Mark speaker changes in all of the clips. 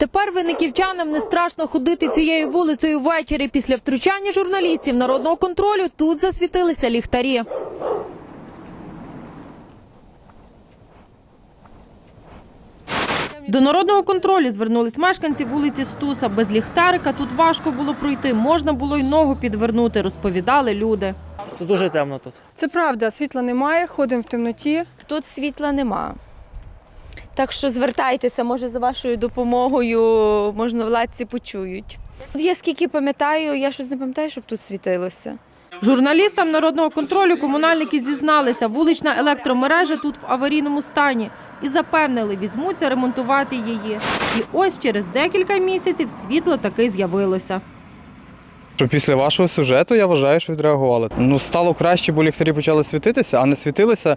Speaker 1: Тепер винниківчанам не страшно ходити цією вулицею ввечері. Після втручання журналістів народного контролю тут засвітилися ліхтарі. До народного контролю звернулись мешканці вулиці Стуса. Без ліхтарика тут важко було пройти. Можна було й ногу підвернути, розповідали люди.
Speaker 2: Тут дуже темно тут.
Speaker 3: Це правда, світла немає, ходимо в темноті.
Speaker 4: Тут світла нема. Так що звертайтеся, може, за вашою допомогою можновладці почують. Я скільки пам'ятаю, я щось не пам'ятаю, щоб тут світилося.
Speaker 1: Журналістам народного контролю комунальники зізналися, вулична електромережа тут в аварійному стані і запевнили, візьмуться ремонтувати її. І ось через декілька місяців світло таки з'явилося.
Speaker 5: Що після вашого сюжету я вважаю, що відреагували. Ну стало краще, бо ліхтарі почали світитися, а не світилися.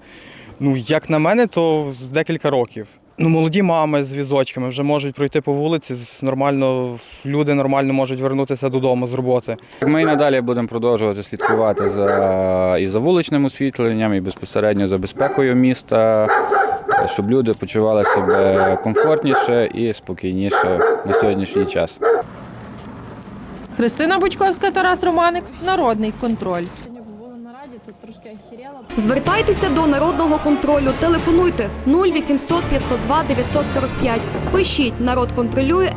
Speaker 5: Ну як на мене, то з декілька років. Ну, молоді мами з візочками вже можуть пройти по вулиці. з- Нормально люди нормально можуть вернутися додому з роботи.
Speaker 6: Ми і надалі будемо продовжувати слідкувати за і за вуличним освітленням, і безпосередньо за безпекою міста, щоб люди почували себе комфортніше і спокійніше на сьогоднішній час.
Speaker 1: Христина Бучковська, Тарас Романик, Народний контроль.
Speaker 7: Звертайтеся до народного контролю. Телефонуйте 0800 502 945. Пишіть народ контролює.